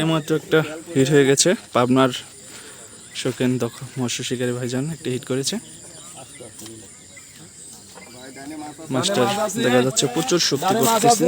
এইমাত্র একটা হিট হয়ে গেছে। পাবনার শোকেন দক্ষ মৎস্য শিকারী ভাইজান একটা হিট করেছে। মাস্টার দেখা যাচ্ছে প্রচুর শক্তি করতেছে।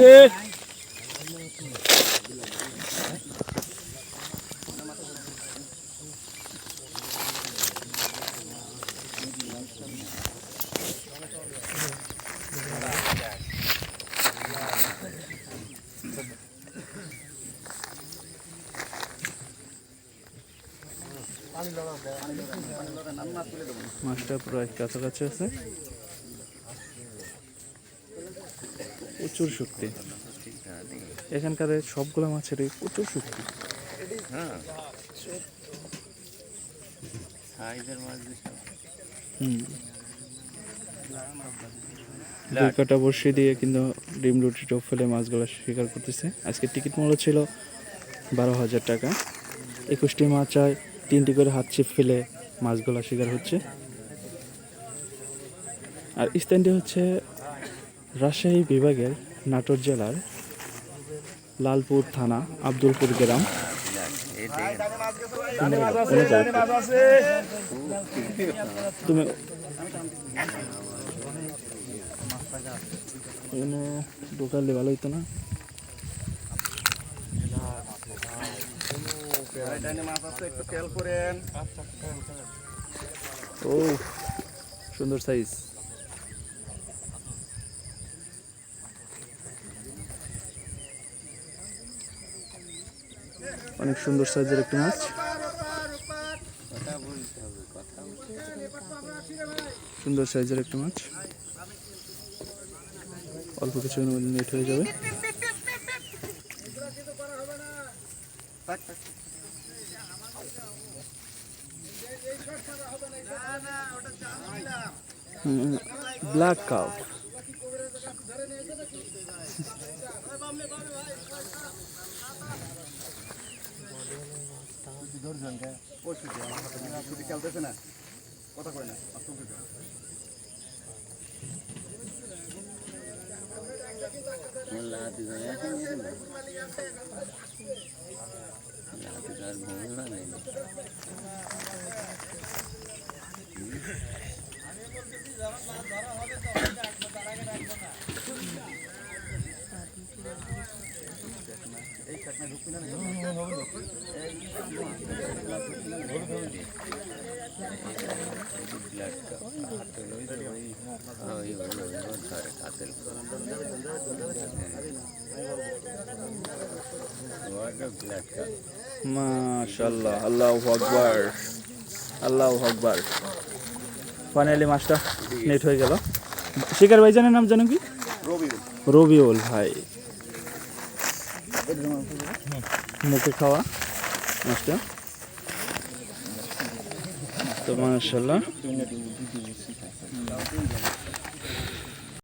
মাছটা প্রায় কাছাকাছি আছে। প্রচুর শক্তি এখানকার সবগুলো মাছের প্রচুর শক্তি দুই কাটা বড়শি দিয়ে কিন্তু ডিম রুটি টপ ফেলে মাছগুলো শিকার করতেছে। আজকে টিকিট মূল্য ছিল বারো হাজার টাকা। একুশটি মাছ চায় তিনটি করে হাত ছিপ ফেলে মাছগুলো শিকার হচ্ছে আর স্থানটি হচ্ছে রাজশাহী বিভাগের নাটোর জেলার লালপুর থানা, আব্দুলপুর গ্রাম তুমি? ঢোকালে ভালো হইতো না ও সুন্দর সাইজ অনেক সুন্দর সাইজের একটি মাছ। কথা বলতে হবে, কথা বলতে সুন্দর সাইজের একটি মাছ। অল্প কিছু নেট হয়ে যাবে। ব্ল্যাক কাপ আমার লাতি ধরে আছে না? লাতি তো আর ওই ওই ওই ধরে হাতের ওয়াটা ব্লাড মাশাল্লাহ আল্লাহ আকবার আল্লাহ আকবার। ফাইনালি মাছটা নেট হয়ে গেল। শিকার ভাইজানের নাম জানো কি? রবিউল। ভাই। মুখে খাওয়া মাছটা। তো মাশাল্লাহ